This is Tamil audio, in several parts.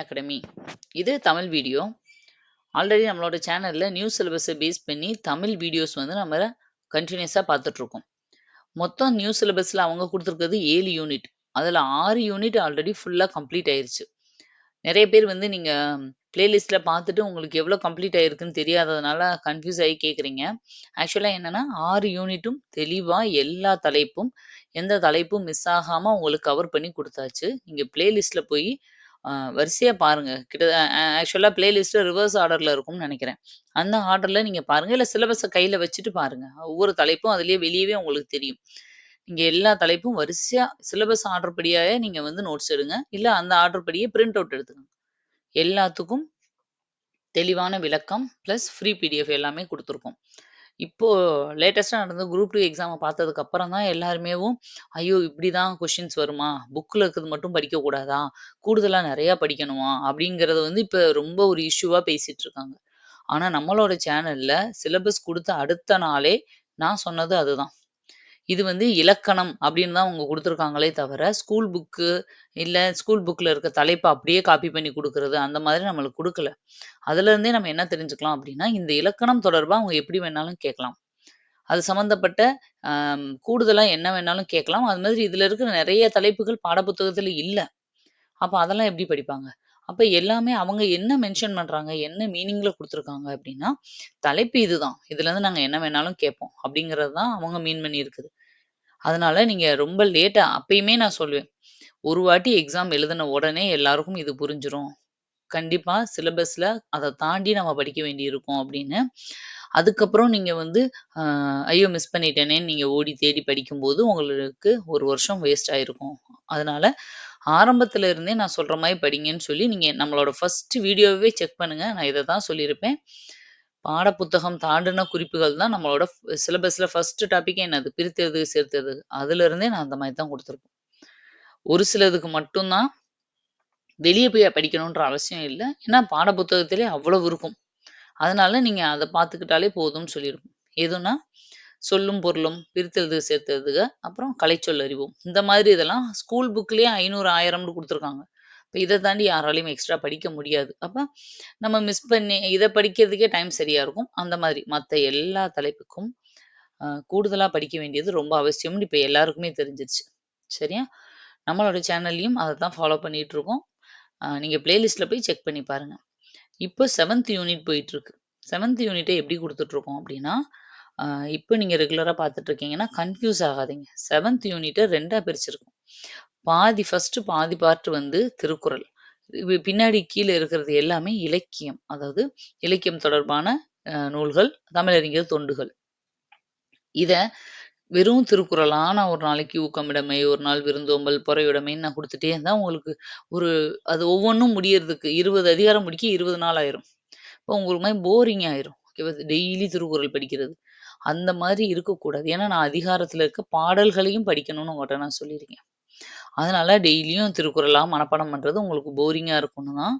Online academy. இது தமிழ் வீடியோ. ஆல்ரெடி நம்மளோட சேனல்ல நியூ சிலபஸை பேஸ் பண்ணி தமிழ் வீடியோஸ் வந்து நம்ம கண்டினியூஸாக பார்த்துட்ருக்கோம். மொத்தம் நியூ சிலபஸ்ல அவங்க கொடுத்துருக்கிறது ஏழு யூனிட். அதுல ஆறு யூனிட் ஆல்ரெடி ஃபுல்லா கம்ப்ளீட் ஆயிருச்சு. நிறைய பேர் வந்து நீங்க பிளேலிஸ்ட்டில் பார்த்துட்டு உங்களுக்கு எவ்வளோ கம்ப்ளீட் ஆயிருக்குன்னு தெரியாததுனால கன்ஃப்யூஸ் ஆகி கேட்குறீங்க. ஆக்சுவலா என்னன்னா ஆறு யூனிட்டும் தெளிவா எல்லா தலைப்பும், எந்த தலைப்பும் மிஸ் ஆகாம உங்களுக்கு கவர் பண்ணி குடுத்தாச்சு. நீங்கள் பிளேலிஸ்ட்டில் போய் அ வரிசையா பாருங்க. கிட்ட அ ஆக்சுவலா பிளேலிஸ்ட் ரிவர்ஸ் ஆர்டர்ல இருக்கும்னு நெனைக்கிறேன். அந்த ஆர்டர்ல நீங்க பாருங்க. இல்ல சிலபஸ கையில வச்சுட்டு பாருங்க. ஒவ்வொரு தலைப்பும் அதிலேயே வெளியவே உங்களுக்கு தெரியும். நீங்க எல்லா தலைப்பும் வரிசையா சிலபஸ் ஆர்டர் படியாவே நீங்க வந்து நோட்ஸ் எடுங்க. இல்ல அந்த ஆர்டர் படியே பிரிண்ட் அவுட் எடுத்துக்கங்க. எல்லாத்துக்கும் தெளிவான விளக்கம் பிளஸ் ஃப்ரீ பிடிஎஃப் எல்லாமே குடுத்துருக்கோம். இப்போ லேட்டஸ்ட்டாக நடந்த குரூப் டூ எக்ஸாமை பார்த்ததுக்கு அப்புறம் தான் எல்லாருமேவும், ஐயோ! இப்படி தான் கொஷின்ஸ் வருமா? புக்கில் இருக்கிறது மட்டும் படிக்கக்கூடாதா கூடுதலாக நிறையா படிக்கணுமா? அப்படிங்கிறத வந்து இப்போ ரொம்ப ஒரு இஷ்யூவாக பேசிகிட்டு இருக்காங்க. ஆனால் நம்மளோட சேனலில் சிலபஸ் கொடுத்த அடுத்த நாளே நான் சொன்னது அதுதான். இது வந்து இலக்கணம் அப்படின்னு தான் அவங்க குடுத்துருக்காங்களே தவிர, ஸ்கூல் புக்கு இல்ல ஸ்கூல் புக்ல இருக்க தலைப்ப அப்படியே காப்பி பண்ணி குடுக்குறது அந்த மாதிரி நம்மளுக்கு குடுக்கல. அதுலருந்தே நம்ம என்ன தெரிஞ்சுக்கலாம் அப்படின்னா, இந்த இலக்கணம் தொடர்பா அவங்க எப்படி வேணாலும் கேட்கலாம். அது சம்மந்தப்பட்ட அ கூடுதலா என்ன வேணாலும் கேட்கலாம். அது மாதிரி இதுல இருக்கிற நெறைய தலைப்புகள் பாடப்புத்தகத்துல இல்ல. அப்ப அதெல்லாம் எப்படி படிப்பாங்க? அப்ப எல்லாமே அவங்க என்ன மென்ஷன் பண்றாங்க, என்ன மீனிங்ல குடுத்துருக்காங்க அப்படின்னா, தலைப்பு இதுதான். இதுலருந்து நாங்க என்ன வேணாலும் கேட்போம். அப்படிங்கிறது தான் அவங்க மீன் பண்ணி இருக்குது. அதனால நீங்க ரொம்ப லேட்டா அப்பயுமே நான் சொல்லுவேன். ஒரு வாட்டி எக்ஸாம் எழுதுன உடனே எல்லாருக்கும் இது புரிஞ்சிரும். கண்டிப்பா சிலபஸ்ல அத தாண்டி நம்ம படிக்க வேண்டியிருக்கும் அப்படின்னு. அதுக்கப்புறம் நீங்க வந்து அ ஐயோ! மிஸ் பண்ணிட்டேனேன்னு நீங்க ஓடி தேடி படிக்கும்போது உங்களுக்கு 1 வருஷம் வேஸ்ட் ஆயிருக்கும். அதனால ஆரம்பத்துல இருந்தே நான் சொல்ற மாரி படிங்கன்னு சொல்லி நீங்க நம்மளோட ஃபர்ஸ்ட் வீடியோவே செக் பண்ணுங்க. நான் இத தான் சொல்லியிருப்பேன். பாடப்புத்தகம் தாண்டின குறிப்புகள் தான் நம்மளோட சிலபஸ்ல ஃபர்ஸ்ட் டாபிக்கே என்னது? பிரித்தெழுது, அதுல இருந்தே நான் அந்த மாதிரி தான் கொடுத்துருக்கோம் ஒரு சிலதுக்கு மட்டும் தான் போய் படிக்கணுன்ற அவசியம் இல்ல. ஏன்னா பாடப்புத்தகத்திலே அவ்வளவு இருக்கும். அதனால நீங்க அத பார்த்துக்கிட்டாலே போதும்னு சொல்லியிருப்போம். எதுனா சொல்லும் பொருளும், பிரித்தெழுது, சேர்த்ததுக அப்புறம் கலைச்சொல் அறிவும் இந்த மாதிரி இதெல்லாம் ஸ்கூல் புக்லயே 500, 1000ன்னு குடுத்துருக்காங்க. இப்போ இதை தாண்டி யாராலையும் எக்ஸ்ட்ரா படிக்க முடியாது. அப்போ நம்ம மிஸ் பண்ணி இதை படிக்கிறதுக்கே டைம் சரியாக இருக்கும். அந்த மாதிரி மற்ற எல்லா தலைப்புக்கும் கூடுதலாக படிக்க வேண்டியது ரொம்ப அவசியம்னு இப்போ எல்லாருக்குமே தெரிஞ்சிருச்சு. சரியா? நம்மளோட சேனல்லையும் அதை தான் ஃபாலோ பண்ணிட்டு இருக்கோம். நீங்கள் நீங்க போய் செக் பண்ணி பாருங்க. இப்போ செவன்த் யூனிட் போயிட்டுருக்கு. செவன்த் யூனிட்டை எப்படி கொடுத்துட்ருக்கோம் அப்படின்னா, இப்போ நீங்கள் ரெகுலராக பார்த்துட்ருக்கீங்கன்னா கன்ஃபியூஸ் கன்ஃப்யூஸ் ஆகாதீங்க. செவன்த் யூனிட்ட 2ஆ பிரிச்சிருக்கோம். பாதி ஃபர்ஸ்ட் பாதி பார்ட் வந்து திருக்குறள். பின்னாடி கீழே இருக்கிறது எல்லாமே இலக்கியம். அதாவது இலக்கியம் தொடர்பான நூல்கள், தமிழறிஞர் தொண்டுகள். இத வெறும் திருக்குறளான ஒரு நாளைக்கு ஊக்கமிடமை, ஒரு நாள் விருந்தோம்பல், பொறையுடைமைன்னு நான் குடுத்துட்டே இருந்தா உங்களுக்கு ஒரு அது ஒவ்வொன்றும் முடியறதுக்கு 20 அதிகாரம் முடிக்க 20 நாள் ஆயிரும். இப்போ உங்களுக்கு மாதிரி போரிங் ஆயிரும். ஓகேவா? டெய்லி திருக்குறள் படிக்கிறது. அந்த மாதிரி இருக்கக்கூடாது. ஏன்னா நான் அதிகாரத்துல இருக்க பாடல்களையும் படிக்கணும்னு உங்கள்கிட்ட நான் சொல்லியிருக்கேன். அதனால டெய்லியும் திருக்குறளாக மனப்பாடம் பண்றது உங்களுக்கு போரிங்கா இருக்கும்னு தான்,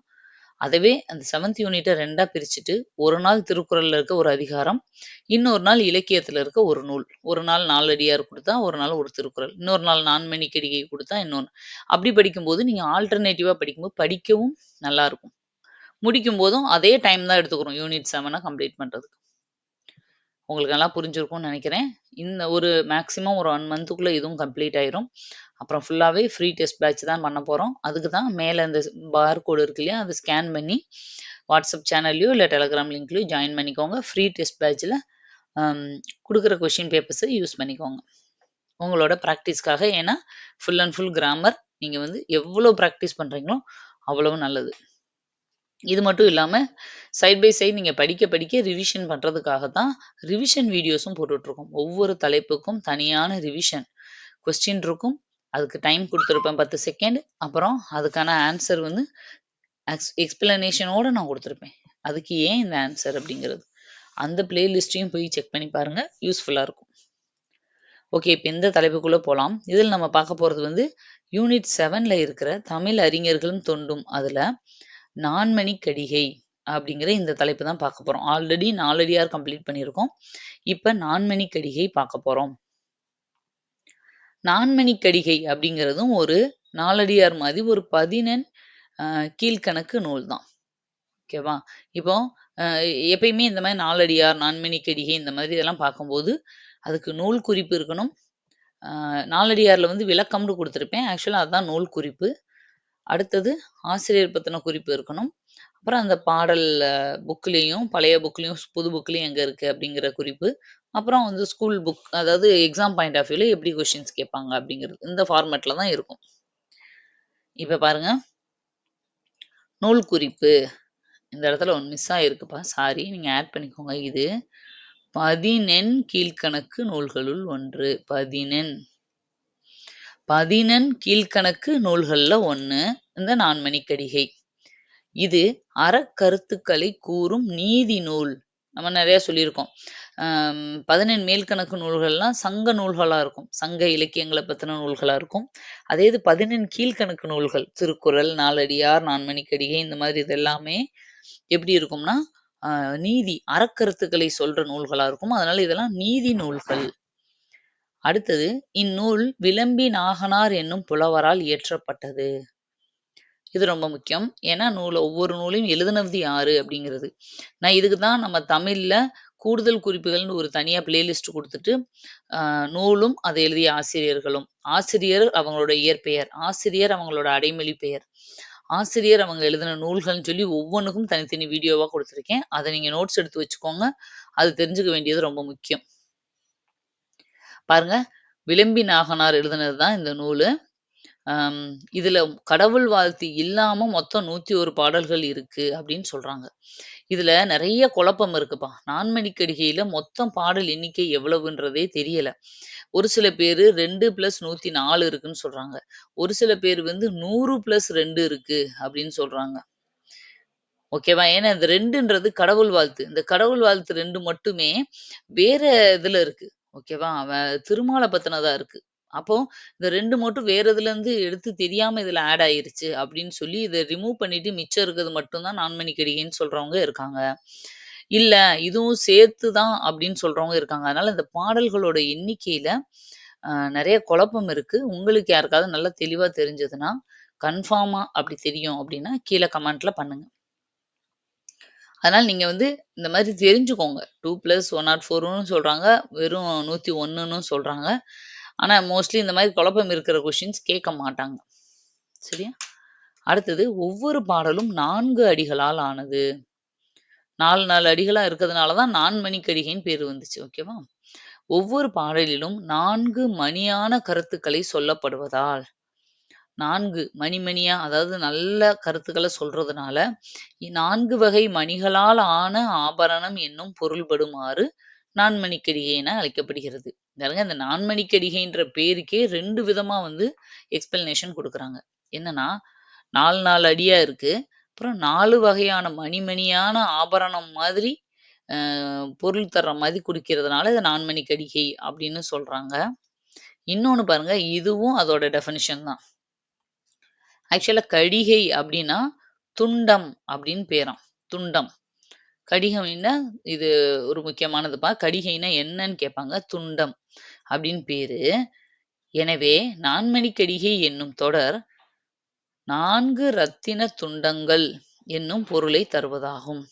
அதவே அந்த செவன்த் யூனிட்ட 2ஆ பிரிச்சுட்டு, ஒரு நாள் திருக்குறள்ல இருக்க ஒரு அதிகாரம், இன்னொரு நாள் இலக்கியத்துல இருக்க ஒரு நூல். ஒரு நாள் நாலடியார் குடுத்தா, ஒரு நாள் ஒரு திருக்குறள். இன்னொரு நாள் நான்மணிக்கடிகை கொடுத்தா இன்னொன்னு. அப்படி படிக்கும்போது நீங்க ஆல்டர்னேட்டிவாக படிக்கும்போது படிக்கவும் நல்லாயிருக்கும் முடிக்கும் போதும் அதே டைம் தான் எடுத்துக்கிறோம் யூனிட் செவனை கம்ப்ளீட் பண்றதுக்கு. உங்களுக்கு நல்லா புரிஞ்சிருக்கும்னு நினைக்கிறேன் இந்த ஒரு மேக்ஸிமம் ஒரு ஒன் மந்த்துக்குள்ளே இதுவும் கம்ப்ளீட் ஆயிரும். அப்புறம் ஃபுல்லாகவே ஃப்ரீ டெஸ்ட் பேட்ச் தான் பண்ண போகிறோம் அதுக்கு தான் மேலே இந்த பார் கோடு இருக்கு இல்லையா? அதை ஸ்கேன் பண்ணி வாட்ஸ்அப் சேனல்லையோ இல்லை டெலகிராம் லிங்க்லையோ ஜாயின் பண்ணிக்கோங்க. ஃப்ரீ டெஸ்ட் பேட்சில் கொடுக்குற கொஷின் கொஸ்டின் யூஸ் பண்ணிக்கோங்க. உங்களோட ப்ராக்டிஸ்க்காக ஏன்னா ஃபுல் அண்ட் ஃபுல் கிராமர். நீங்கள் வந்து எவ்வளோ ப்ராக்டிஸ் பண்ணுறீங்களோ அவ்வளவு நல்லது. இது மட்டும் இல்லாமல் சைட் பை சைட் நீங்கள் படிக்க படிக்க ரிவிஷன் பண்ணுறதுக்காக தான் ரிவிஷன் வீடியோஸும் போட்டுட்ருக்கோம். ஒவ்வொரு தலைப்புக்கும் தனியான ரிவிஷன். கொஸ்டின் இருக்கும். அதுக்கு டைம் கொடுத்துருப்பேன் பத்து செகண்ட். அப்புறம் அதுக்கான ஆன்சர் வந்து எக்ஸ் எக்ஸ்பிளனேஷனோட நான் கொடுத்துருப்பேன் அதுக்கு ஏன் இந்த ஆன்சர் அப்படிங்கிறது. அந்த பிளேலிஸ்ட்டையும் போய் செக் பண்ணி பாருங்க. யூஸ்ஃபுல்லாக இருக்கும். ஓகே. இப்போ இந்த தலைப்புக்குள்ளே போகலாம் இதில் நம்ம பார்க்க போறது வந்து யூனிட் செவனில் இருக்கிற தமிழ் அறிஞர்களும் தொண்டும் அதில் நான்மணி கடிகை அப்படிங்கிற இந்த தலைப்பு தான் பார்க்க போகிறோம் ஆல்ரெடி நாலடியார் கம்ப்ளீட் பண்ணியிருக்கோம். இப்போ நான்மணி கடிகை பார்க்க போகிறோம் நான்மணிக்கடிகை அப்படிங்கிறதும் ஒரு நாலடியார் மாதிரி ஒரு பதினெண் கீழ்கணக்கு கீழ்க்கணக்கு நூல் தான். ஓகேவா? இப்போ எப்பயுமே இந்த மாதிரி நாலடியார், நான்மணிக்கடிகை இந்த மாதிரி இதெல்லாம் பார்க்கும்போது, அதுக்கு நூல் குறிப்பு இருக்கணும். நாலடியாரில் வந்து விளக்கம்னு கொடுத்துருப்பேன் ஆக்சுவலாக அதுதான் நூல் குறிப்பு. அடுத்தது ஆசிரியர் பற்றின குறிப்பு இருக்கணும். அப்புறம் அந்த பாடல் புக்லேயும், பழைய புக்லேயும், புது புக்லேயும் எங்க இருக்கு அப்படிங்கிற குறிப்பு. அப்புறம் வந்து ஸ்கூல் புக் அதாவது எக்ஸாம் பாயிண்ட் ஆஃப் வியூல எப்படி கொஸ்டின்ஸ் கேட்பாங்க அப்படிங்கிறது. இந்த ஃபார்மேட்ல தான் இருக்கும். இப்ப பாருங்க. நூல் குறிப்பு. இந்த இடத்துல ஒண்ணு மிஸ் ஆயிருக்குப்பா. சாரி. நீங்க ஆட் பண்ணிக்கோங்க. இது பதினெண் கீழ்க்கணக்கு நூல்களுள் ஒன்று. பதினெண். பதினெண் கீழ்க்கணக்கு நூல்கள்ல ஒண்ணு. இந்த நான்மணிக்கடிகை. இது அறக்கருத்துக்களை கூறும் நீதி நூல். நம்ம நிறைய சொல்லியிருக்கோம். பதினெண் மேல்கணக்கு நூல்கள்லாம் சங்க நூல்களா இருக்கும். சங்க இலக்கியங்களை பத்தின நூல்களா இருக்கும். அதே இது 11 கீழ்க்கணக்கு நூல்கள். திருக்குறள், நாலடியார், நான்மணிக்கடிகை இந்த மாதிரி இது எல்லாமே எப்படி இருக்கும்னா, நீதி, அறக்கருத்துக்களை சொல்ற நூல்களா இருக்கும். அதனால இதெல்லாம் நீதி நூல்கள். அடுத்தது, இந்நூல் விளம்பி நாகனார் என்னும் புலவரால் இயற்றப்பட்டது. இது ரொம்ப முக்கியம். ஏன்னா, நூல் ஒவ்வொரு நூலையும் எழுதுனது யாரு அப்படிங்கிறது. நான் இதுக்கு தான் நம்ம தமிழில் கூடுதல் குறிப்புகள்னு ஒரு தனியாக பிளேலிஸ்ட் கொடுத்துட்டு நூலும், அதை எழுதிய ஆசிரியர்களும், ஆசிரியர் அவங்களோட இயற்பெயர், ஆசிரியர் அவங்களோட அடைமொழி பெயர், ஆசிரியர் அவங்க எழுதின நூல்கள்னு சொல்லி ஒவ்வொன்றுக்கும் தனித்தனி வீடியோவாக கொடுத்துருக்கேன் அதை நீங்கள் நோட்ஸ் எடுத்து வச்சுக்கோங்க. அது தெரிஞ்சுக்க வேண்டியது ரொம்ப முக்கியம். பாருங்க, விளம்பி நாகனார் எழுதினது தான் இந்த நூல் இதில் கடவுள் வாழ்த்து இல்லாமல் மொத்தம் 101 பாடல்கள் இருக்கு அப்படின்னு சொல்றாங்க. இதுல நிறைய குழப்பம் இருக்குப்பா. நான்மணிக்கடிகையில் மொத்தம் பாடல் எண்ணிக்கை எவ்வளவுன்றதே தெரியல. ஒரு சில பேர் ரெண்டு ப்ளஸ் நூற்றி நாலு இருக்குன்னு சொல்றாங்க. ஒரு சில பேர் வந்து 100+2 இருக்கு அப்படின்னு சொல்றாங்க. ஓகேவா? ஏன்னா இந்த ரெண்டுன்றது கடவுள் வாழ்த்து. இந்த கடவுள் வாழ்த்து ரெண்டு மட்டுமே வேற இதில் இருக்கு. ஓகேவா? அவன் திருமாலை பத்தினதா இருக்கு. அப்போ இந்த 2 மட்டும் வேற இதுலருந்து எடுத்து தெரியாம இதுல ஆட் ஆயிருச்சு அப்படின்னு சொல்லி இத ரிமூவ் பண்ணிட்டு மிச்சம் இருக்கிறது மட்டும் தான் நான்மணிக்கடிகைன்னு சொல்றவங்க இருக்காங்க. இல்ல இதுவும் சேர்த்து தான் அப்படின்னு சொல்றவங்க இருக்காங்க. அதனால இந்த பாடல்களோட எண்ணிக்கையில அ நெறைய குழப்பம் இருக்கு. உங்களுக்கு யாருக்காவது நல்லா தெளிவா தெரிஞ்சதுன்னா, கன்ஃபார்மா அப்படி தெரியும் அப்படின்னா, கீழ கமெண்ட்ல பண்ணுங்க. அதனால நீங்க வந்து இந்த மாரி தெரிஞ்சுக்கோங்க. 2+104ன்னு சொல்றாங்க. வெறும் 101ன்னும் சொல்றாங்க. ஆனா மோஸ்ட்லி இந்த மாதிரி குழப்பம் இருக்கிற கொஷின்ஸ் கேட்க மாட்டாங்க. சரியா? அடுத்தது ஒவ்வொரு பாடலும் நான்கு அடிகளால் ஆனது. 4, 4 அடிகளா இருக்கிறதுனால தான் நான்மணிக்கடிகைன்னு பேரு வந்துச்சு. ஓகேவா? ஒவ்வொரு பாடலிலும் நான்கு மணியான கருத்துக்களை சொல்லப்படுவதால் நான்கு மணிமணியா அதாவது நல்ல கருத்துக்களை சொல்றதுனால, நான்கு வகை மணிகளால் ஆன ஆபரணம் என்னும் பொருள்படுமாறு நான்மணிக்கடிகை என அழைக்கப்படுகிறது. பாருங்க இந்த நான்மணிக்கடிகைன்ற பேருக்கே ரெண்டு விதமா வந்து எக்ஸ்பிளனேஷன் கொடுக்குறாங்க என்னன்னா, 4, 4 அடியா இருக்கு. அப்புறம் நாலு வகையான மணிமணியான ஆபரணம் மாதிரி பொருள் தர்ற மாதிரி குறிக்கிறதுனால இதை நான்மணிக்கடிகை அப்படின்னு சொல்றாங்க. இன்னொன்று பாருங்க, இதுவும் அதோட டெஃபனிஷன் தான். ஆக்சுவலாக கடிகை அப்படின்னா, துண்டம் அப்படின்னு பேராம். துண்டம். கடிகைன்னா இது ஒரு முக்கியமானதுப்பா. கடிகைன்னா என்னன்னு கேட்பாங்க. துண்டம் அப்படின்னு பேரு. எனவே நான்மணிக்கடிகை என்னும் தொடர் நான்கு ரத்தின துண்டங்கள் என்னும் பொருளை தருவதாகும்.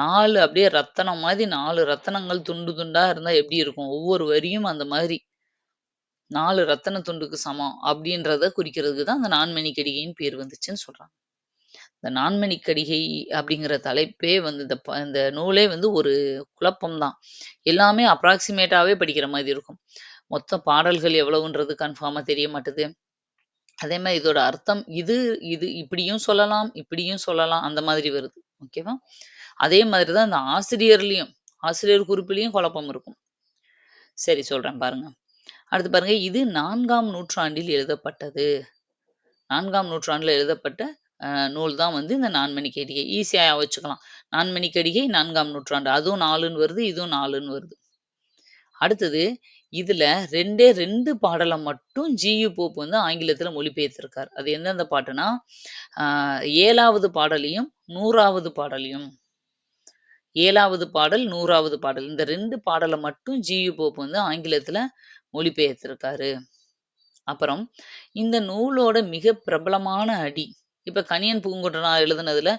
நாலு அப்படியே ரத்தனம் மாதிரி நாலு ரத்தனங்கள் துண்டு துண்டா இருந்தா எப்படி இருக்கும்? ஒவ்வொரு வரியும் அந்த மாதிரி நாலு ரத்தின துண்டுக்கு சமம் அப்படின்றத குறிக்கிறதுக்கு தான் அந்த கடிகையின் பேர் வந்துச்சுன்னு சொல்றாங்க. இந்த நான்மணிக்கடிகை அப்படிங்கிற தலைப்பே வந்து இந்த ப இந்த நூலே வந்து ஒரு குழப்பம் தான். எல்லாமே அப்ராக்சிமேட்டாகவே படிக்கிற மாதிரி இருக்கும். மொத்தம் பாடல்கள் எவ்வளவுன்றது கன்ஃபார்மா தெரிய மாட்டுது. அதே மாதிரி இதோட அர்த்தம் இது இது இப்படியும் சொல்லலாம், இப்படியும் சொல்லலாம் அந்த மாதிரி வருது. ஓகேவா? அதே மாதிரி தான் இந்த ஆசிரியர்லயும் ஆசிரியர் குறிப்பிலையும் குழப்பம் இருக்கும். சரி சொல்றேன் பாருங்க. அடுத்து பாருங்க. இது நான்காம் நூற்றாண்டில் எழுதப்பட்டது. நான்காம் நூற்றாண்டுல எழுதப்பட்ட நூல் தான் வந்து இந்த நான்மணிக்கடிகை. ஈஸியாக வச்சுக்கலாம். நான்மணிக்கடிகை 4ஆம் நூற்றாண்டு. அதுவும் நாலுன்னு வருது. இதுவும் நாலுன்னு வருது. அடுத்தது இதுல ரெண்டே ரெண்டு பாடலை மட்டும் ஜி.யு. போப் வந்து ஆங்கிலத்தில மொழிபெயர்த்திருக்கார். அது எந்தெந்த பாட்டுனா, ஏழாவது பாடலையும், 100வது பாடலையும். ஏழாவது பாடல், 100வது பாடல். இந்த ரெண்டு பாடலை மட்டும் ஜி.யு. போப் வந்து ஆங்கிலத்தில மொழிபெயர்த்திருக்காரு. அப்புறம் இந்த நூலோட மிக பிரபலமான அடி இப்ப கணியன் பூங்குன்றனா எழுதுனதுல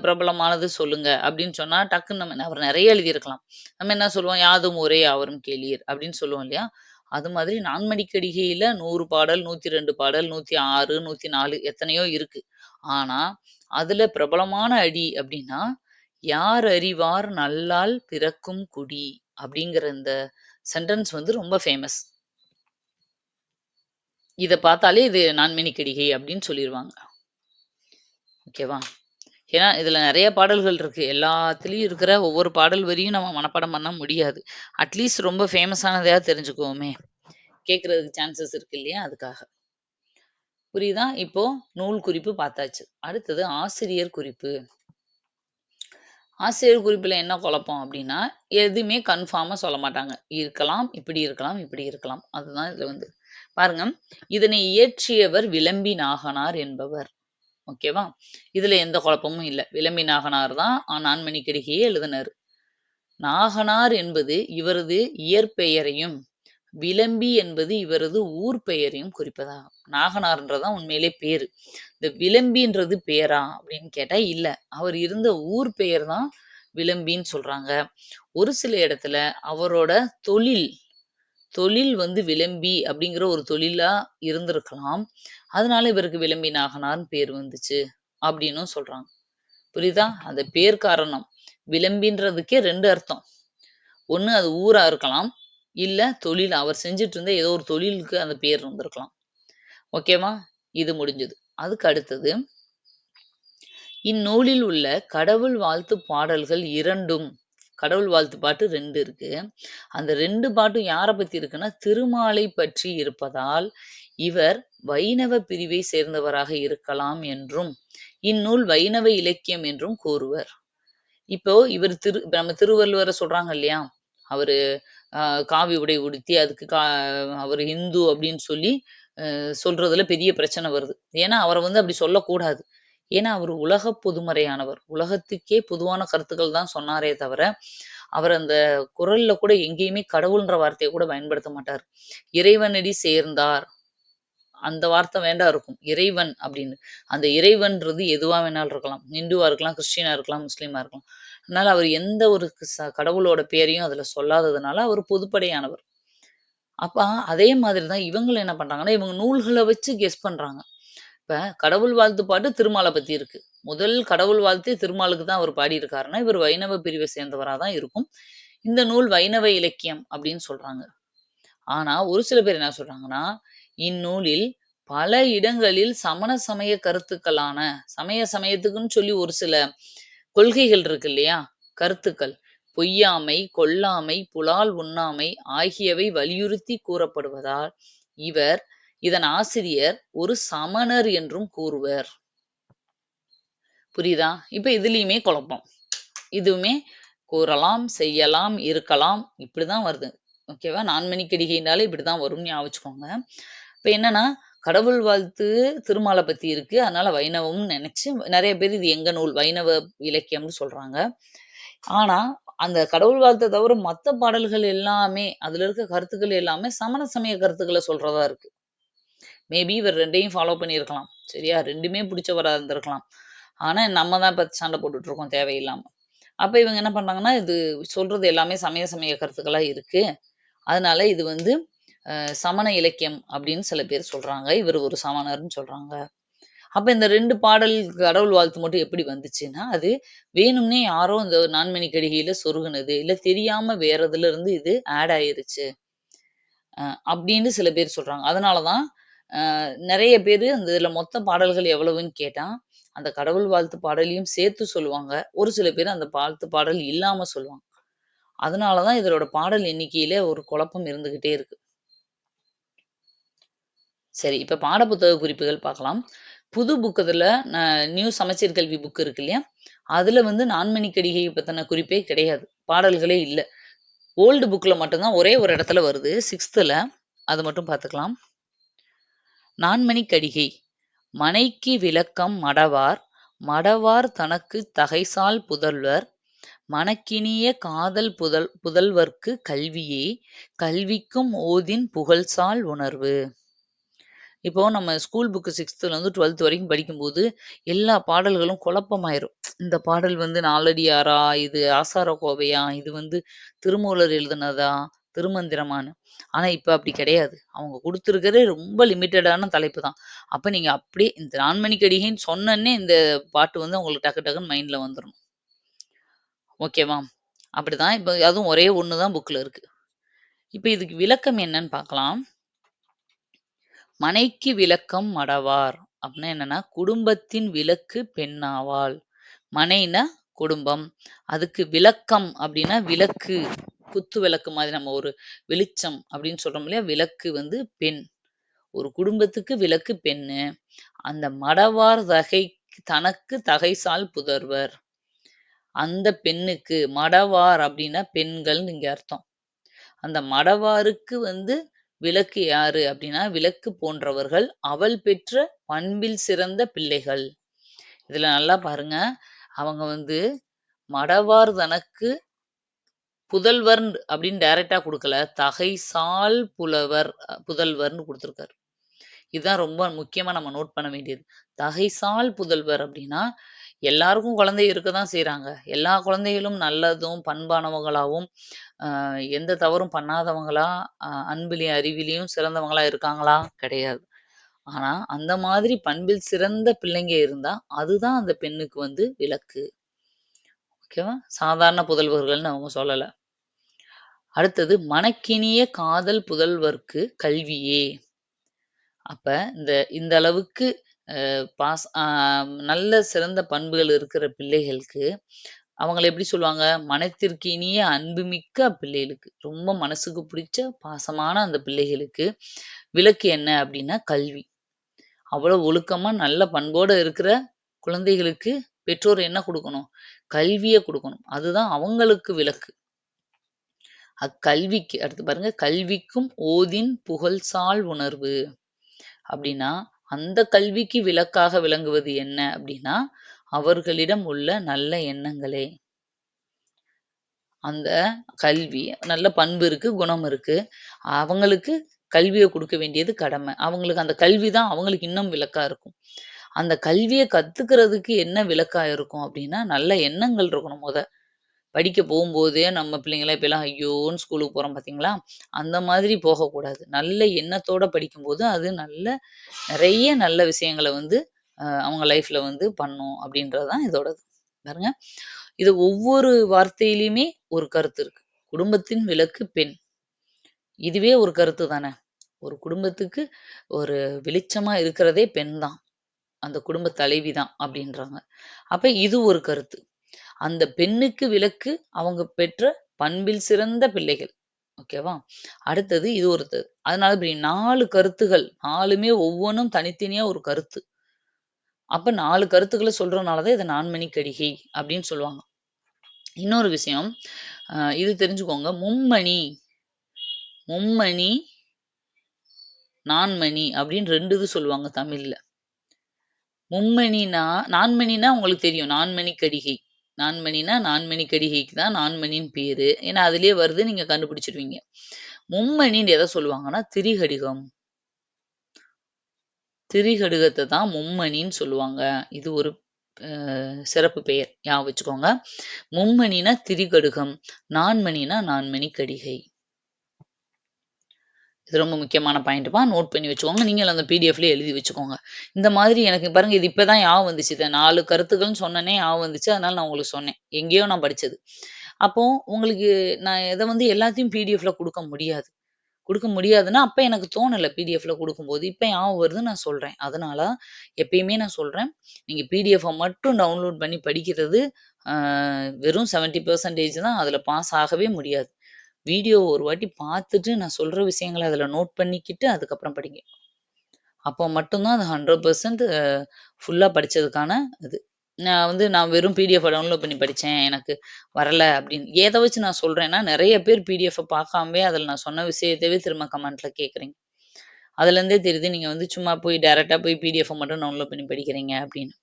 பிரபலமானது சொல்லுங்க அப்படின்னு சொன்னா, டக்குன்னு நம்ம அவர் நிறைய எழுதியிருக்கலாம். நம்ம என்ன சொல்லுவோம்? யாதும் ஒரே யாவரும் கேளீர் அப்படின்னு சொல்லுவோம் இல்லையா? அது மாதிரி நான்மடிக்கடிகையில நூறு பாடல், 102 பாடல், 106, 104 எத்தனையோ இருக்கு. ஆனா, அதுல பிரபலமான அடி அப்படின்னா, "யார் அறிவார் நல்லால் பிறக்கும் குடி" அப்படிங்கிற இந்த சென்டென்ஸ் வந்து ரொம்ப ஃபேமஸ். இதை பார்த்தாலே இது நான்மணிக்கடிகை அப்படின்னு சொல்லிடுவாங்க ஓகேவா? ஏன்னா, இதுல நிறைய பாடல்கள் இருக்கு. எல்லாத்துலயும் இருக்கிற ஒவ்வொரு பாடல் வரியும் நம்ம மனப்பாடம் பண்ண முடியாது. அட்லீஸ்ட் ரொம்ப ஃபேமஸானதையாக தெரிஞ்சுக்குவோமே! கேட்கறதுக்கு சான்சஸ் இருக்கு இல்லையா? அதுக்காக. புரியுதா? இப்போ நூல் குறிப்பு பார்த்தாச்சு. அடுத்தது ஆசிரியர் குறிப்பு. ஆசிரியர் குறிப்புல என்ன குழப்பம் அப்படின்னா, எதுவுமே கன்ஃபார்மா சொல்ல மாட்டாங்க. இருக்கலாம், இப்படி இருக்கலாம், இப்படி இருக்கலாம். அதுதான் இதுல வந்து. பாருங்க, இதனை இயற்றியவர் விளம்பி நாகனார் என்பவர். ஓகேவா? இதுல எந்த குழப்பமும் இல்ல. விளம்பி நாகனார் தான் நான்மணி நான்மணிக்கடிகையை எழுதினார் நாகனார் என்பது இவரது இயற்பெயரையும், விளம்பி என்பது இவரது ஊர் பெயரையும் குறிப்பதாகும். நாகனார்ன்றதான் உண்மையிலே பேரு. இந்த விளம்பின்றது பேரா? அப்படின்னு கேட்டா இல்ல. அவர் இருந்த ஊர் பெயர் தான் விளம்பின்னு சொல்றாங்க. ஒரு சில இடத்துல அவரோட தொழில் தொழில் வந்து விளம்பி அப்படிங்கிற ஒரு தொழிலா இருந்திருக்கலாம். அதனால இவருக்கு விளம்பி பேர் வந்துச்சு அப்படின்னும் சொல்றாங்க. புரியுதா? அந்த பேர் காரணம். விளம்பின்றதுக்கே ரெண்டு அர்த்தம். ஒண்ணு அது ஊரா இருக்கலாம். இல்ல தொழில் அவர் செஞ்சுட்டு இருந்த ஏதோ ஒரு தொழிலுக்கு அந்த பேர் இருந்திருக்கலாம். ஓகேவா? இது முடிஞ்சது. அதுக்கு அடுத்தது இந்நூலில் உள்ள கடவுள் வாழ்த்து பாடல்கள் இரண்டும் கடவுள் வாழ்த்து பாட்டு ரெண்டு இருக்கு. அந்த ரெண்டு பாட்டும் யாரை பத்தி இருக்குன்னா, திருமாலை பற்றி இருப்பதால், இவர் வைணவ பிரிவை சேர்ந்தவராக இருக்கலாம் என்றும், இந்நூல் வைணவ இலக்கியம் என்றும் கூறுவர். இப்போ இவர் திரு இப்ப நம்ம திருவள்ளுவரை சொல்றாங்க இல்லையா? அவரு காவி உடை உடுத்தி அதுக்கு கா அவர் இந்து அப்படின்னு சொல்லி சொல்றதுல பெரிய பிரச்சனை வருது. ஏன்னா, அவரை வந்து அப்படி சொல்லக்கூடாது. ஏன்னா, அவர் உலக பொதுமறையானவர். உலகத்துக்கே பொதுவான கருத்துக்கள் தான் சொன்னாரே தவிர, அவர் அந்த குறள்ல கூட எங்கேயுமே கடவுள்ன்ற வார்த்தையை கூட பயன்படுத்த மாட்டார் இறைவனடி சேர்ந்தார். அந்த வார்த்தை வேண்டா இருக்கும். இறைவன் அப்படின்னு. அந்த இறைவன்றது எதுவா வேணாலும் இருக்கலாம். இந்துவாக இருக்கலாம், கிறிஸ்டினாக இருக்கலாம், முஸ்லீமா இருக்கலாம். அதனால அவர் எந்த ஒரு கடவுளோட பேரையும் அதுல சொல்லாததுனால அவர் பொதுப்படையானவர். அப்போ அதே மாதிரி தான் இவங்களும் என்ன பண்றாங்கன்னா, இவங்க நூல்களை வச்சு கெஸ் பண்றாங்க. இப்ப கடவுள் வாழ்த்து பாட்டு திருமாலை பத்தி இருக்கு. முதல் கடவுள் வாழ்த்தே திருமாலுக்கு தான் அவர் பாடியிருக்காருன்னா, இவர் வைணவ பிரிவை சேர்ந்தவரா தான் இருக்கும். இந்த நூல் வைணவ இலக்கியம் அப்படின்னு சொல்றாங்க. ஆனா, ஒரு சில பேர் என்ன சொல்றாங்கன்னா, இந்நூலில் பல இடங்களில் சமண சமய கருத்துக்களான சமய சமயத்துக்குன்னு சொல்லி ஒரு சில கொள்கைகள் இருக்கு இல்லையா? கருத்துக்கள். பொய்யாமை, கொல்லாமை, புலால் உண்ணாமை ஆகியவை வலியுறுத்தி கூறப்படுவதால், இவர் இதன் ஆசிரியர் ஒரு சமணர் என்றும் கூறுவர். புரியுதா? இப்ப இதுலயுமே குழப்பம். இதுவுமே கூறலாம், செய்யலாம், இருக்கலாம். இப்படிதான் வருது. ஓகேவா? நான்மணிக்கடிகைனாலே இப்படிதான் வரும்னு ஞாபகம் வச்சுக்கோங்க. இப்ப என்னன்னா, கடவுள் வாழ்த்து திருமாலை பத்தி இருக்கு. அதனால வைணவம்னு நினைச்சு நிறைய பேர் இது எங்க நூல்? வைணவ இலக்கியம்னு சொல்றாங்க. ஆனா, அந்த கடவுள் வாழ்த்த தவிர மத்த பாடல்கள் எல்லாமே, அதுல இருக்க கருத்துக்கள் எல்லாமே சமண சமய கருத்துக்களை சொல்றதா இருக்கு. மேபி இவர் ரெண்டையும் ஃபாலோ பண்ணியிருக்கலாம். சரியா? ரெண்டுமே பிடிச்சவரா இருந்திருக்கலாம். ஆனா, நம்ம தான் இப்ப சண்டை போட்டுட்டு இருக்கோம் தேவையில்லாம. அப்ப இவங்க என்ன பண்றாங்கன்னா, இது சொல்றது எல்லாமே சமய சமய கருத்துக்களா இருக்கு. அதனால இது வந்து சமண இலக்கியம் அப்படின்னு சில பேர் சொல்றாங்க. இவர் ஒரு சமணர்னு சொல்றாங்க. அப்ப இந்த ரெண்டு பாடல் கடவுள் வாழ்த்து மட்டும் எப்படி வந்துச்சுன்னா, அது வேணும்னே யாரோ இந்த நான்மணிக்கடிகையில சொருகுனது. இல்ல தெரியாம வேற இதுல இருந்து இது ஆட் ஆயிருச்சு. அப்படின்னு சில பேர் சொல்றாங்க. அதனால தான் பேர் அந்த இதுல மொத்த பாடல்கள் எவ்வளவுன்னு கேட்டா, அந்த கடவுள் வாழ்த்து பாடலையும் சேர்த்து சொல்லுவாங்க. ஒரு சில பேர் அந்த வாழ்த்து பாடல் இல்லாம சொல்லுவாங்க. அதனால தான் இதனோட பாடல் எண்ணிக்கையில ஒரு குழப்பம் இருந்துகிட்டே இருக்கு. சரி, இப்போ பாடப்புத்தக குறிப்புகள் பார்க்கலாம். புது புக்கத்தில் ந நியூ சமச்சீர் கல்வி புக் இருக்கு இல்லையா? அதில் வந்து நான்மணிக்கடிகைய பற்றின குறிப்பே கிடையாது. பாடல்களே இல்லை ஓல்டு புக்கில் மட்டும்தான் ஒரே ஒரு இடத்துல வருது. சிக்ஸ்த்தில் அது மட்டும் பார்த்துக்கலாம். நான்மணிக்கடிகை. மனைக்கு விளக்கம் மடவார், மடவார் தனக்கு தகைசால் புதல்வர், மனக்கினிய காதல் புதல் புதல்வர்க்கு கல்வியே, கல்விக்கும் ஓதின் புகழ்சால் உணர்வு. இப்போ நம்ம ஸ்கூல் புக்கு சிக்ஸ்த்துலேருந்து டுவெல்த் வரைக்கும் படிக்கும்போது, எல்லா பாடல்களும் குழப்பமாயிரும். இந்த பாடல் வந்து நாலடியாரா? இது ஆசார கோவையா? இது வந்து திருமூலர் எழுதுனதா? திருமந்திரமான்னு. ஆனா, இப்ப அப்படி கிடையாது. அவங்க குடுத்துருக்கிறதே ரொம்ப லிமிட்டடான தலைப்பு தான். அப்ப நீங்க அப்படியே இந்த நான்மணிக்கடிகைன்னு சொன்னோனே, இந்த பாட்டு வந்து உங்களுக்கு டக்கு டக்குன்னு மைண்ட்ல வந்துரணும். ஓகேவா? அப்படிதான். இப்ப அதுவும் ஒரே ஒண்ணு தான் புக்ல இருக்கு. இப்ப இதுக்கு விளக்கம் என்னன்னு பார்க்கலாம். மனைக்கு விளக்கம் மடவார். அப்படின்னா என்னன்னா, குடும்பத்தின் விளக்கு பெண்ணாவாள். மனைனா குடும்பம். அதுக்கு விளக்கம் அப்படின்னா விளக்கு. குத்து விளக்கு மாதிரி நம்ம ஒரு வெளிச்சம் அப்படின்னு சொல்றோம் இல்லையா? விளக்கு வந்து பெண். ஒரு குடும்பத்துக்கு விளக்கு பெண்ணு. அந்த மடவார் தகை தனக்கு தகைசால் புதர்வர் அந்த பெண்ணுக்கு மடவார் அப்படின்னா பெண்கள்னு இங்க அர்த்தம். அந்த மடவாருக்கு வந்து விளக்கு யாரு அப்படின்னா, விளக்கு போன்றவர்கள் அவள் பெற்ற பண்பில் சிறந்த பிள்ளைகள். இதுல நல்லா பாருங்க. அவங்க வந்து மடவார் தனக்கு புதல்வர் அப்படின்னு டைரக்டா குடுக்கல. தகைசால் புலவர் புதல்வர்னு கொடுத்துருக்காரு குடுத்துருக்காரு. இதுதான் ரொம்ப முக்கியமா நம்ம நோட் பண்ண வேண்டியது. தகைசால் புதல்வர் அப்படின்னா, எல்லாருக்கும் குழந்தை இருக்க தான் செய்கிறாங்க எல்லா குழந்தைகளும் நல்லதும், பண்பானவங்களாகவும் எந்த தவறும் பண்ணாதவங்களா, அன்பிலையும் அறிவிலையும் சிறந்தவங்களா இருக்காங்களா? கிடையாது. ஆனா, அந்த மாதிரி பண்பில் சிறந்த பிள்ளைங்க இருந்தா, அதுதான் அந்த பெண்ணுக்கு வந்து விளக்கு. ஓகேவா? சாதாரண புதல்வர்கள்னு அவங்க சொல்லல. அடுத்தது மனக்கினிய காதல் புதல்வர்க்கு கல்வியே. அப்ப இந்த இந்த அளவுக்கு பாஸ் நல்ல சிறந்த பண்புகள் இருக்கிற பிள்ளைகளுக்கு, அவங்கள எப்படி சொல்லுவாங்க? மனத்திற்கு இனிய அன்புமிக்க பிள்ளைகளுக்கு. ரொம்ப மனசுக்கு பிடிச்ச பாசமான அந்த பிள்ளைகளுக்கு, விளக்கு என்ன அப்படின்னா கல்வி. அவ்வளவு ஒழுக்கமா நல்ல பண்போட இருக்கிற குழந்தைகளுக்கு பெற்றோர் என்ன குடுக்கணும்? கல்விய குடுக்கணும். அதுதான் அவங்களுக்கு விளக்கு. அக்கல்விக்கு அடுத்து பாருங்க, கல்விக்கும் ஓதின் புகழ்சால் உணர்வு. அப்படின்னா, அந்த கல்விக்கு விளக்காக விளங்குவது என்ன அப்படின்னா, அவர்களிடம் உள்ள நல்ல எண்ணங்களே. அந்த கல்வி நல்ல பண்பு இருக்கு, குணம் இருக்கு. அவங்களுக்கு கல்வியை கொடுக்க வேண்டியது கடமை. அவங்களுக்கு அந்த கல்வி தான் அவங்களுக்கு இன்னும் விளக்கா இருக்கும். அந்த கல்வியை கத்துக்கிறதுக்கு என்ன விளக்கா இருக்கும் அப்படின்னா, நல்ல எண்ணங்கள் இருக்கணும் முத படிக்க போகும்போதே நம்ம பிள்ளைங்களாம் இப்பெல்லாம் ஐயோன்னு ஸ்கூலுக்கு போறோம் பார்த்தீங்களா? அந்த மாதிரி போகக்கூடாது. நல்ல எண்ணத்தோட படிக்கும்போது, அது நல்ல நிறைய நல்ல விஷயங்களை வந்து அவங்க லைஃப்ல வந்து பண்ணும் அப்படின்றது தான் இதோடது பாருங்க. இது ஒவ்வொரு வார்த்தையிலையுமே ஒரு கருத்து இருக்கு. குடும்பத்தின் விளக்கு பெண். இதுவே ஒரு கருத்து தானே! ஒரு குடும்பத்துக்கு ஒரு வெளிச்சமா இருக்கிறதே பெண் தான். அந்த குடும்ப தலைவி தான் அப்படின்றாங்க. அப்ப இது ஒரு கருத்து. அந்த பெண்ணுக்கு விளக்கு அவங்க பெற்ற பண்பில் சிறந்த பிள்ளைகள். ஓகேவா? அடுத்தது இது ஒரு அதனால இப்படி நாலு கருத்துகள் நாலுமே ஒவ்வொன்னும் தனித்தனியா ஒரு கருத்து. அப்ப நாலு கருத்துக்களை சொல்றதுனாலதான் இது நான்மணி கடிகை அப்படின்னு சொல்லுவாங்க. இன்னொரு விஷயம், இது தெரிஞ்சுக்கோங்க. மும்மணி மும்மணி, நான்மணி அப்படின்னு ரெண்டு இது சொல்லுவாங்க தமிழ்ல. மும்மணினா நான்மணினா உங்களுக்கு தெரியும். நான்மணிக்கடிகை. நான்மணினா கடிகைக்கு தான் நான்மணின்னு பேரு. ஏன்னா அதுலயே வருது நீங்க கண்டுபிடிச்சிருவீங்க மும்மணின்னு எதை சொல்லுவாங்கன்னா, திரிகடிகம். திரிகடுகத்தை தான் மும்மணின்னு சொல்லுவாங்க. இது ஒரு சிறப்பு பெயர். ஞாபகம் வச்சுக்கோங்க. மும்மணினா திரிகடுகம். நான்மணினா கடிகை இது ரொம்ப முக்கியமான பாயிண்ட்டுப்பா நோட் பண்ணி வச்சுக்கோங்க. நீங்களும் அந்த பிடிஎஃப்லேயே எழுதி வச்சுக்கோங்க. இந்த மாதிரி எனக்கு பாருங்க இது இப்போதான் ஞாபகம் வந்துச்சு. இதை நாலு கருத்துக்கள்னு சொன்னனே ஞாபகம் வந்துச்சு. அதனால நான் உங்களுக்கு சொன்னேன். எங்கேயோ நான் படிச்சது. அப்போ உங்களுக்கு நான் இதை வந்து எல்லாத்தையும் பிடிஎஃப்ல கொடுக்க முடியாது. கொடுக்க முடியாதுன்னா, அப்போ எனக்கு தோணலை பிடிஎஃப்ல கொடுக்கும்போது இப்போ ஞாபகம் வருது நான் சொல்கிறேன் அதனால எப்பயுமே நான் சொல்கிறேன் நீங்கள் பிடிஎஃபை மட்டும் டவுன்லோட் பண்ணி படிக்கிறது வெறும் 70% தான் அதில் பாஸ் ஆகவே முடியாது. வீடியோ ஒரு வாட்டி பார்த்துட்டு நான் சொல்கிற விஷயங்கள அதில் நோட் பண்ணிக்கிட்டு அதுக்கப்புறம் படிங்க. அப்போ மட்டும்தான் அது ஹண்ட்ரட் பர்சன்ட் ஃபுல்லாக படித்ததுக்கான இது. நான் வந்து நான் வெறும் பிடிஎஃப்ப டவுன்லோட் பண்ணி படிச்சேன். எனக்கு வரல அப்படின்னு. எத வச்சு நான் சொல்றேன்னா, நெறைய பேர் பிடிஎஃப்ப பார்க்காமவே அதுல நான் சொன்ன விஷயத்தவே திரும்ப கமெண்ட்ல கேட்குறீங்க. அதுலேருந்தே தெரியுது நீங்க வந்து சும்மா போய் டைரக்ட்டா போய் பிடிஎஃப்ப மட்டும் டவுன்லோட் பண்ணி படிக்கிறீங்க அப்படின்னு.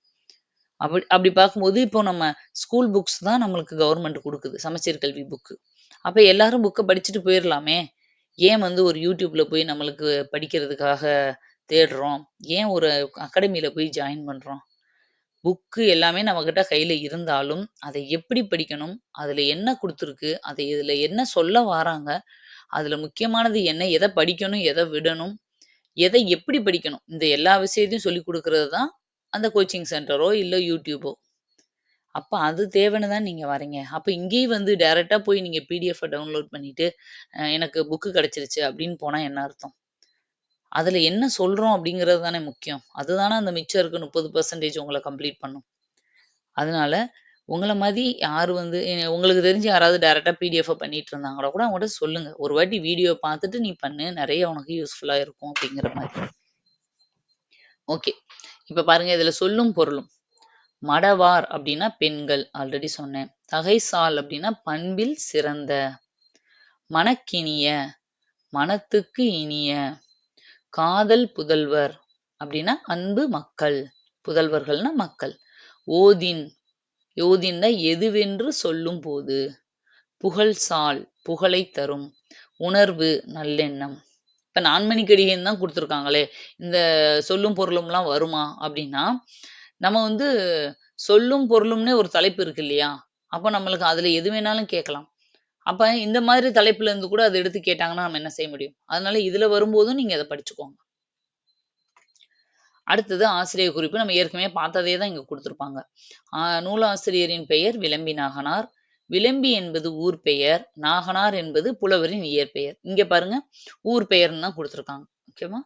அப்படி அப்படி பார்க்கும்போது, இப்போ நம்ம ஸ்கூல் புக்ஸ் தான் நம்மளுக்கு கவர்மெண்ட் குடுக்குது. சமச்சீர் கல்வி புக்கு. அப்ப எல்லாரும் புக்க படிச்சுட்டு போயிரலாமே! ஏன் வந்து ஒரு YouTubeல போய் நம்மளுக்கு படிக்கிறதுக்காக தேடுறோம்? ஏன் ஒரு அகாடமியில் போய் ஜாயின் பண்றோம்? புக்கு எல்லாமே நம்மக்கிட்ட கையில் இருந்தாலும், அதை எப்படி படிக்கணும்? அதில் என்ன கொடுத்துருக்கு அது இதில் என்ன சொல்ல வாராங்க? அதில் முக்கியமானது என்ன? எதை படிக்கணும்? எதை விடணும்? எதை எப்படி படிக்கணும்? இந்த எல்லா விஷயத்தையும் சொல்லிக் கொடுக்கறது தான் அந்த கோச்சிங் சென்டரோ, இல்லை யூடியூபோ. அப்போ அது தேவைன்னு தான் நீங்கள் வரீங்க. அப்போ இங்கேயும் வந்து டேரெக்டாக போய் நீங்கள் பிடிஎஃப்பை டவுன்லோட் பண்ணிவிட்டு எனக்கு புக்கு கிடச்சிருச்சு அப்படின்னு போனால் என்ன அர்த்தம்? அதில் என்ன சொல்கிறோம் அப்படிங்கிறது தானே முக்கியம். அதுதானே அந்த மிச்சம் இருக்க முப்பது பர்சன்டேஜ் உங்களை கம்ப்ளீட் பண்ணும். அதனால உங்களை மாதிரி யார் வந்து உங்களுக்கு தெரிஞ்சு யாராவது டேரெக்டாக பிடிஎஃப்பை பண்ணிட்டு இருந்தாங்களோ கூட அவங்கள்ட்ட சொல்லுங்க. ஒரு வாட்டி வீடியோ பார்த்துட்டு நீ பண்ணு. நிறைய உனக்கு யூஸ்ஃபுல்லாக இருக்கும் அப்படிங்கிற மாதிரி ஓகே. இப்போ பாருங்க இதில் சொல்லும் பொருளும். மடவார் அப்படின்னா பெண்கள் ஆல்ரெடி சொன்னேன். தகைசால் அப்படின்னா பண்பில் சிறந்த. மனக்கினிய, மனத்துக்கு இனிய. காதல் புதல்வர் அப்படின்னா அன்பு மக்கள். புதல்வர்கள்னா மக்கள். ஓதின் ஓதின்ன எதுவென்று சொல்லும் போது புகழ்சால் புகழை தரும். உணர்வு நல்லெண்ணம். இப்ப நான்மணிக்கடிகன் தான் கொடுத்துருக்காங்களே இந்த சொல்லும் பொருளும்லாம் வருமா? அப்படின்னா, நம்ம வந்து சொல்லும் பொருளும்னே ஒரு தலைப்பு இருக்கு இல்லையா? அப்போ நம்மளுக்கு அதுல எது வேணாலும் கேட்கலாம். அப்ப இந்த மாதிரி தலைப்புல இருந்து கூட அத எடுத்து கேட்டாங்கன்னா, நம்ம என்ன செய்ய முடியும்? அதனால இதுல வரும்போதும் நீங்க அத படிச்சுக்கோங்க. அடுத்தது ஆசிரியர் குறிப்பு. நம்ம ஏற்கனவே பார்த்ததே தான் இங்க கொடுத்துருப்பாங்க நூலாசிரியரின் பெயர் விளம்பி நாகனார். விளம்பி என்பது ஊர் பெயர். நாகனார் என்பது புலவரின் இயற்பெயர். இங்க பாருங்க, ஊர் பெயர்னு தான் குடுத்துருக்காங்க. ஓகேவா?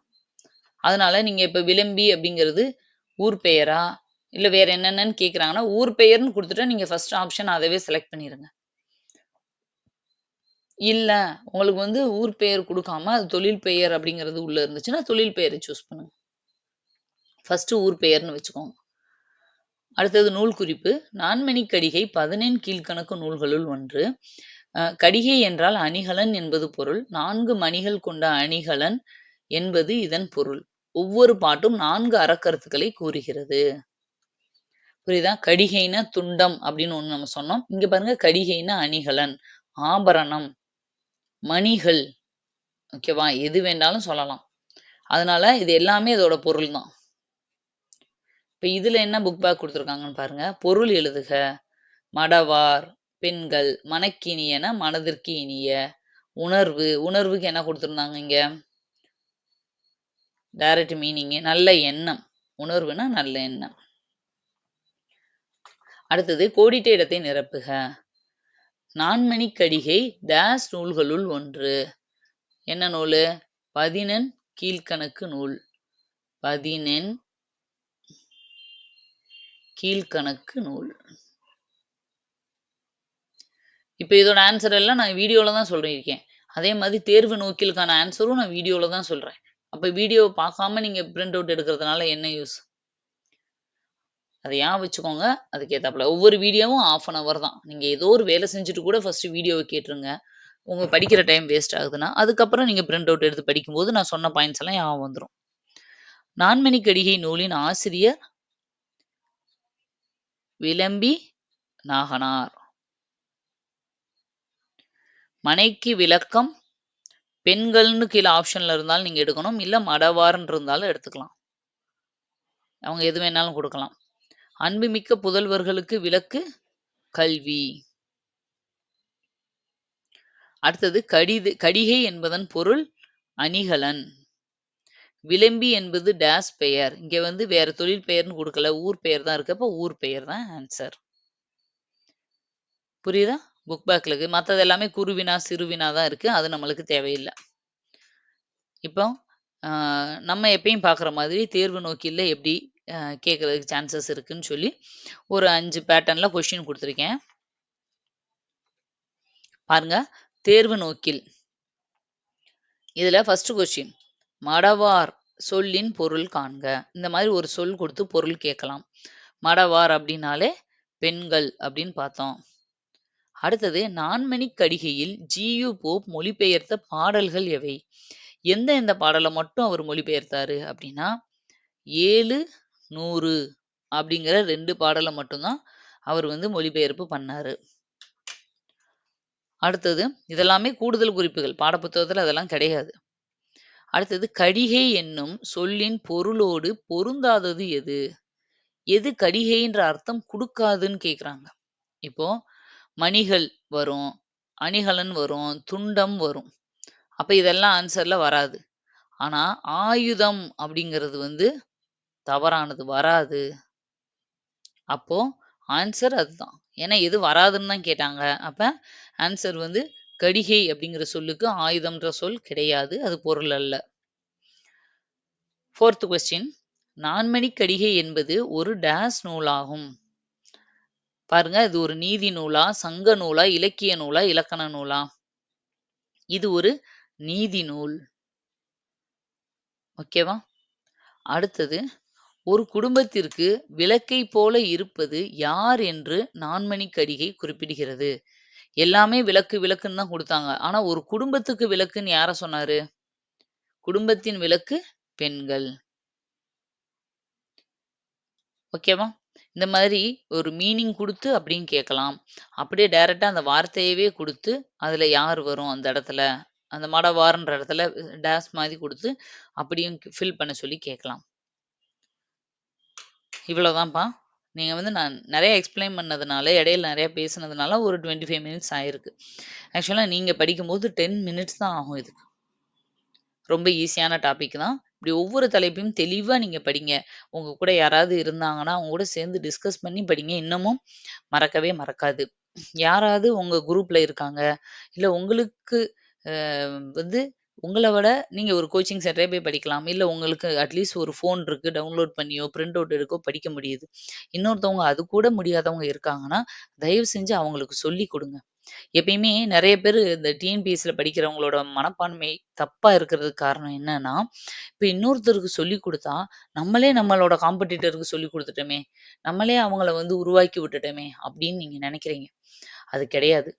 அதனால நீங்க இப்ப விளம்பி அப்படிங்கிறது ஊர் பெயரா? இல்ல வேற என்னென்னன்னு கேக்குறாங்கன்னா ஊர் பெயர்னு குடுத்துட்டா நீங்க ஃபர்ஸ்ட் ஆப்ஷன் அதவே செலக்ட் பண்ணிருங்க. இல்லை உங்களுக்கு வந்து ஊர் பெயர் கொடுக்காம அது தொழில் பெயர் அப்படிங்கிறது உள்ள இருந்துச்சுன்னா, தொழில் பெயரை சூஸ் பண்ணுங்க. ஃபர்ஸ்ட் ஊர் பெயர்னு வச்சுக்கோங்க. அடுத்தது நூல் குறிப்பு. நான்மணிக்கடிகை 14 கீழ்க்கணக்கு நூல்களுள் ஒன்று. கடிகை என்றால் அணிகலன் என்பது பொருள். நான்கு மணிகள் கொண்ட அணிகலன் என்பது இதன் பொருள். ஒவ்வொரு பாட்டும் நான்கு அறக்கருத்துக்களை கூறுகிறது. புரியுதா? கடிகைன துண்டம் அப்படின்னு ஒண்ணு நம்ம சொன்னோம். இங்க பாருங்க கடிகைன அணிகலன், ஆபரணம், மணிகள். ஓகேவா? எது வேண்டாலும் சொல்லலாம். அதனால இது எல்லாமே இதோட பொருள் தான். இப்போ இதில் என்ன புக் பேக் கொடுத்துருக்காங்கன்னு பாருங்க. பொருள் எழுதுக. மடவார், பெண்கள், மனக்கினியன மனதிற்கு இனிய. உணர்வு, உணர்வுக்கு என்ன கொடுத்துருந்தாங்க இங்கே டைரக்ட் மீனிங் நல்ல எண்ணம். உணர்வுனா நல்ல எண்ணம். அடுத்தது கோடிட்ட இடத்தை நிரப்புக. நான்மணிக்கடிகை டேஸ் நூல்களுள் ஒன்று. என்ன நூலு? பதினெண் கீழ்க்கணக்கு நூல். பதினெண் கீழ்க்கணக்கு நூல். இப்போ இதோட ஆன்சர் எல்லாம் நான் வீடியோல தான் சொல்லியிருக்கேன். அதே மாதிரி தேர்வு நோக்கிலுக்கான ஆன்சரும் நான் வீடியோல தான் சொல்றேன். அப்போ வீடியோ பார்க்காம நீங்க பிரிண்ட் அவுட் எடுக்கிறதுனால என்ன யூஸ்? அதை ஏன் வச்சுக்கோங்க. அதுக்கு ஒவ்வொரு வீடியோவும் 1/2 அன் ஹவர் தான். நீங்கள் ஏதோ ஒரு வேலை செஞ்சுட்டு கூட ஃபஸ்ட்டு வீடியோவை கேட்டுருங்க. உங்கள் படிக்கிற டைம் வேஸ்ட் ஆகுதுன்னா, அதுக்கப்புறம் நீங்கள் பிரிண்ட் அவுட் எடுத்து படிக்கும்போது நான் சொன்ன பாயிண்ட்ஸ் எல்லாம் ஞாபகம் நான்மணி கடிகை நூலின் ஆசிரியர் விளம்பி நாகனார். மனைக்கு விளக்கம் பெண்கள்னு கீழே ஆப்ஷன்ல இருந்தாலும் நீங்க எடுக்கணும். இல்ல மடவார்ன்னு இருந்தாலும் எடுத்துக்கலாம். அவங்க எது வேணாலும் கொடுக்கலாம் அன்புமிக்க புதல்வர்களுக்கு விளக்கு கல்வி. அடுத்தது கடிது கடிகை என்பதன் பொருள் அணிகலன். விளம்பி என்பது டேஸ் பெயர். இங்க வந்து வேற தொழில் பெயர்னு கொடுக்கல ஊர் பெயர் தான் இருக்கு. ஊர் பெயர் தான் ஆன்சர். புரியுதா? புக் பேக்ல இருக்கு. மற்றது எல்லாமே குருவினா சிறுவினா தான் இருக்கு. அது நம்மளுக்கு தேவையில்லை இப்போ நம்ம எப்பயும் பார்க்குற மாதிரி தேர்வு நோக்கில்ல எப்படி கேட்கறதுக்கு சான்சஸ் இருக்குன்னு சொல்லி, ஒரு 5 பேட்டர்ன்ல கொஸ்டின் குடுத்துருக்கேன். பாருங்க. தேர்வு நோக்கில். இதுல ஃபர்ஸ்ட் கொஷின் மடவார் சொல்லின் பொருள் காண்க. இந்த மாதிரி ஒரு சொல் கொடுத்து பொருள் கேட்கலாம். மடவார் அப்படின்னாலே பெண்கள் அப்படின்னு பார்த்தோம். அடுத்தது நான்மணிக்கடிகையில் ஜி.யு. போப் மொழிபெயர்த்த பாடல்கள் எவை? எந்த எந்த பாடலை மட்டும் அவர் மொழிபெயர்த்தாரு அப்படின்னா, ஏழு நூறு அப்படிங்கிற ரெண்டு பாடலை மட்டும் தான் அவர் வந்து மொழிபெயர்ப்பு பண்ணாரு. அடுத்தது இதெல்லாமே கூடுதல் குறிப்புகள். பாடப்புத்தகத்தில் அதெல்லாம் கிடையாது. அடுத்தது கடிகை என்னும் சொல்லின் பொருளோடு பொருந்தாதது எது? எது கடிகைன்ற அர்த்தம் கொடுக்காதுன்னு கேட்குறாங்க. இப்போ மணிகள் வரும், அணிகலன் வரும், துண்டம் வரும். அப்ப இதெல்லாம் ஆன்சர்ல வராது. ஆனா, ஆயுதம் அப்படிங்கிறது வந்து தவறானது. வராது. அப்போ ஆன்சர் அதுதான். ஏன்னா எது வராதுன்னு தான் கேட்டாங்க. அப்ப ஆன்சர் வந்து கடிகை அப்படிங்கிற சொல்லுக்கு ஆயுதம்ன்ற சொல் கிடையாது. அது பொருள் அல்ல. ஃபோர்த் கொஸ்டின் நான்மணி கடிகை என்பது ஒரு டேஸ் நூலாகும். பாருங்க இது ஒரு நீதி நூலா, சங்க நூலா, இலக்கிய நூலா, இலக்கண நூலா? இது ஒரு நீதி நூல். ஓகேவா? அடுத்தது ஒரு குடும்பத்திற்கு விளக்கைப் போல இருப்பது யார் என்று நான்மணிக் கடிகை குறிப்பிடுகிறது. எல்லாமே விளக்கு விளக்குன்னு தான் குடுத்தாங்க. ஆனா ஒரு குடும்பத்துக்கு விளக்குன்னு யார சொன்னாரு? குடும்பத்தின் விளக்கு பெண்கள். ஓகேவா? இந்த மாதிரி ஒரு மீனிங் குடுத்து அப்படின்னு கேட்கலாம். அப்படியே டைரக்ட்டா அந்த வார்த்தையவே குடுத்து, அதுல யார் வரும் அந்த இடத்துல? அந்த மடவார்ன்ற இடத்துல டேஸ் மாதிரி குடுத்து, அப்படியும் ஃபில் பண்ண சொல்லி கேட்கலாம். இவ்வளோதான்ப்பா. நீங்கள் வந்து நான் நிறைய எக்ஸ்ப்ளைன் பண்ணதுனால, இடையில நிறையா பேசுனதுனால ஒரு 25 மினிட்ஸ் ஆயிருக்கு. ஆக்சுவலாக நீங்கள் படிக்கும்போது 10 மினிட்ஸ் தான் ஆகும் இதுக்கு. ரொம்ப ஈஸியான டாபிக் தான். இப்படி ஒவ்வொரு தலைப்பையும் தெளிவாக நீங்கள் படிங்க. உங்கள் கூட யாராவது இருந்தாங்கன்னா, அவங்க கூட சேர்ந்து டிஸ்கஸ் பண்ணி படிங்க. இன்னமும் மறக்கவே மறக்காது. யாராவது உங்கள் குரூப்பில் இருக்காங்க, இல்லை உங்களுக்கு வந்து உங்கள விட நீங்க ஒரு கோச்சிங் சென்டரே போய் படிக்கலாம். இல்ல உங்களுக்கு அட்லீஸ்ட் ஒரு ஃபோன் இருக்கு. டவுன்லோட் பண்ணியோ, பிரிண்ட் அவுட் எடுக்கோ படிக்க முடியுது. இன்னொருத்தவங்க அது கூட முடியாதவங்க இருக்காங்கன்னா, தயவு செஞ்சு அவங்களுக்கு சொல்லிக் குடுங்க. எப்பயுமே நெறைய பேரு இந்த டிஎன்பிஎஸ்சில படிக்கிறவங்களோட மனப்பான்மை தப்பா இருக்கிறதுக்கு காரணம் என்னன்னா, இப்ப இன்னொருத்தருக்கு சொல்லிக் குடுத்தா, நம்மளே நம்மளோட காம்படிட்டருக்கு சொல்லிக் குடுத்துட்டோமே! நம்மளே அவங்கள வந்து உருவாக்கி விட்டுட்டோமே! அப்படின்னு நீங்க நெனைக்கிறீங்க. அது கிடையாது.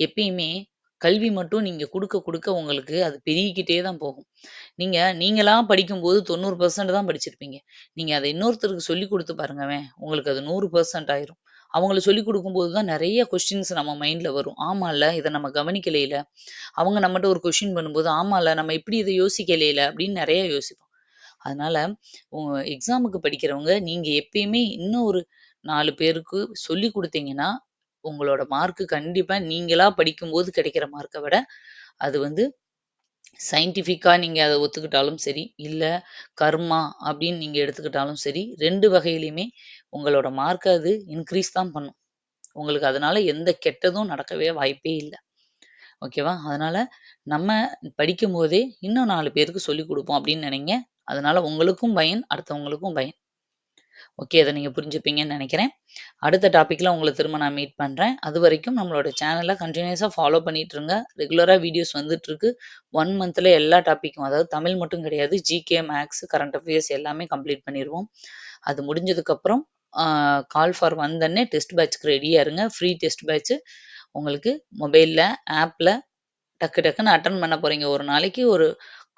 எப்பயுமே கல்வி மட்டும் நீங்க குடுக்க, குடுக்க உங்களுக்கு அது பெருகிக்கிட்டே தான் போகும். நீங்க நீங்களா படிக்கும்போது 90% தான் படிச்சிருப்பீங்க. நீங்க அத இன்னொருத்தருக்கு சொல்லிக் குடுத்து பாருங்களேன், உங்களுக்கு அது 100% ஆயிரும். அவங்களுக்கு சொல்லிக் குடுக்கும்போது தான் நெறைய கொஸ்டின்ஸ் நம்ம மைண்ட்ல வரும். ஆமால்ல, இத நம்ம கவனிக்கலைல. அவங்க நம்மட்ட ஒரு கொஸ்டின் பண்ணும்போது, ஆமால்ல, நம்ம இப்படி இத யோசிக்கலைல அப்படின்னு நெறைய யோசிப்போம். அதனால உ எக்ஸாமுக்கு படிக்கிறவங்க, நீங்க எப்பயுமே இன்னும் ஒரு 4 பேருக்கு சொல்லிக் குடுத்தீங்கன்னா, உங்களோட மார்க்கு கண்டிப்பாக நீங்களாக படிக்கும்போது கிடைக்கிற மார்க்கை விட, அது வந்து சயின்டிஃபிக்காக நீங்கள் அதை ஒத்துக்கிட்டாலும் சரி, இல்லை கர்மா அப்படின்னு நீங்கள் எடுத்துக்கிட்டாலும் சரி, ரெண்டு வகையிலையுமே உங்களோட மார்க்கை அது இன்க்ரீஸ் தான் பண்ணும். உங்களுக்கு அதனால எந்த கெட்டதும் நடக்கவே வாய்ப்பே இல்லை ஓகேவா? அதனால நம்ம படிக்கும்போதே இன்னும் நாலு பேருக்கு சொல்லிக் கொடுப்போம் அப்படின்னு நினைங்க அதனால உங்களுக்கும் பயன், அடுத்தவங்களுக்கும் பயன். ஓகே. அதை நீங்கள் புரிஞ்சுப்பீங்கன்னு நினைக்கிறேன் அடுத்த டாப்பிக்கில் உங்களை திரும்ப நான் மீட் பண்ணுறேன் அது வரைக்கும் நம்மளோட சேனலை கண்டினியூஸாக ஃபாலோ பண்ணிட்டு இருங்க. ரெகுலராக வீடியோஸ் வந்துட்டுருக்கு. ஒன் மந்தில் எல்லா டாப்பிக்கும் அதாவது தமிழ் மட்டும் கிடையாது. ஜிகே, மேக்ஸ் கரண்ட் அஃபேர்ஸ் எல்லாமே கம்ப்ளீட் பண்ணிடுவோம் அது முடிஞ்சதுக்கப்புறம் கால் ஃபார் வந்தோடனே டெஸ்ட் பேட்ச்க்கு ரெடியாக இருங்க. ஃப்ரீ டெஸ்ட் பேட்ச் உங்களுக்கு மொபைலில் ஆப்பில் டக்கு டக்குன்னு அட்டன் பண்ண போகிறீங்க ஒரு நாளைக்கு ஒரு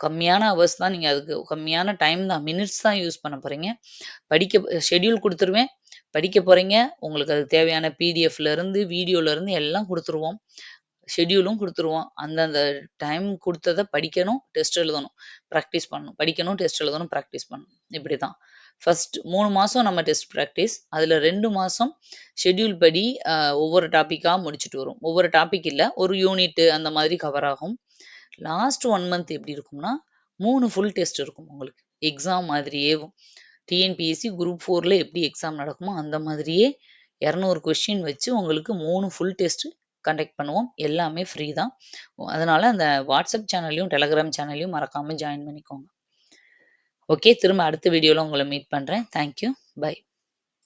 கம்மியான ஹவர்ஸ் தான் நீங்கள் அதுக்கு கம்மியான டைம் தான். மினிட்ஸ் தான் யூஸ் பண்ண போகிறீங்க படிக்க ஷெட்யூல் கொடுத்துருவேன் படிக்க போகிறீங்க உங்களுக்கு அதுக்கு தேவையான பிடிஎஃப்லேருந்து வீடியோலேருந்து எல்லாம் கொடுத்துருவோம் ஷெட்யூலும் கொடுத்துருவோம் அந்தந்த டைம் கொடுத்ததை படிக்கணும், டெஸ்ட் எழுதணும். ப்ராக்டிஸ் பண்ணணும். படிக்கணும், டெஸ்ட் எழுதணும், ப்ராக்டிஸ் பண்ணணும். இப்படி தான் ஃபர்ஸ்ட் மூணு மாதம் நம்ம டெஸ்ட் ப்ராக்டிஸ் அதில் ரெண்டு மாதம் ஷெட்யூல் படி ஒவ்வொரு டாப்பிக்காக முடிச்சுட்டு வரும் ஒவ்வொரு டாபிக் இல்லை ஒரு யூனிட் அந்த மாதிரி கவர் ஆகும். லாஸ்ட் ஒன் மந்த் எப்படி இருக்கும்னா, மூணு ஃபுல் டெஸ்ட் இருக்கும் உங்களுக்கு. எக்ஸாம் மாதிரியேவும். டிஎன்பிஎஸ்சி குரூப் ஃபோரில் எப்படி எக்ஸாம் நடக்குமோ, அந்த மாதிரியே 200 கொஸ்டின் வச்சு உங்களுக்கு மூணு ஃபுல் டெஸ்ட் கண்டக்ட் பண்ணுவோம். எல்லாமே ஃப்ரீ தான். அதனால் அந்த வாட்ஸ்அப் சேனல்லையும் டெலகிராம் சேனல்லையும் மறக்காமல் ஜாயின் பண்ணிக்கோங்க. ஓகே. திரும்ப அடுத்த வீடியோவில் உங்களை மீட் பண்ணுறேன் தேங்க் யூ. பை.